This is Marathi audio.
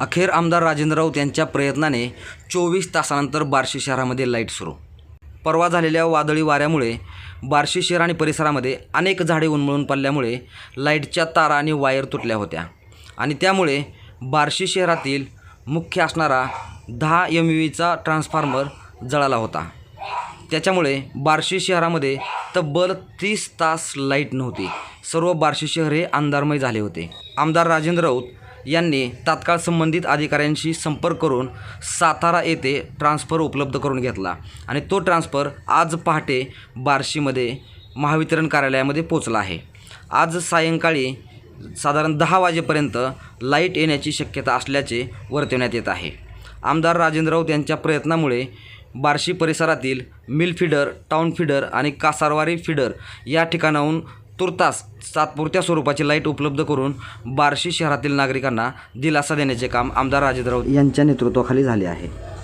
अखेर आमदार राजेंद्र राऊत यांच्या प्रयत्नाने चोवीस तासानंतर बार्शी शहरामध्ये लाइट सुरू. परवा झालेल्या वादळी वाऱ्यामुळे बार्शी शहर आणि परिसरामध्ये अनेक झाडे उन्मळून पडल्यामुळे लाईटच्या तारा आणि वायर तुटल्या होत्या. आणि त्यामुळे बार्शी शहरातील मुख्य असणारा दहा एम व्हीचा ट्रान्सफॉर्मर जळाला होता. त्याच्यामुळे बार्शी शहरामध्ये तब्बल तीस तास लाइट नव्हती. सर्व बार्शी शहर हे अंधारमय झाले होते. आमदार राजेंद्र राऊत यांनी तात्काळ संबंधित अधिकाऱ्यांशी संपर्क करून सातारा येथे ट्रान्सफर उपलब्ध करून घेतला. आणि तो ट्रान्सफर आज पहाटे बार्शीमध्ये महावितरण कार्यालयामध्ये पोचला आहे. आज सायंकाळी साधारण दहा वाजेपर्यंत लाइट येण्याची शक्यता असल्याचे वर्तवण्यात येत आहे. आमदार राजेंद्र राऊत यांच्या प्रयत्नामुळे बार्शी परिसरातील मिल फिडर टाऊन फिडर आणि कासारवारी फिडर या ठिकाणाहून तुर्तास तात्पुरत्या स्वरूपाची लाइट उपलब्ध करून बार्शी शहरातील नागरिकांना दिलासा देण्याचे काम आमदार राजेंद्र यांच्या नेतृत्वाखाली झाले आहे.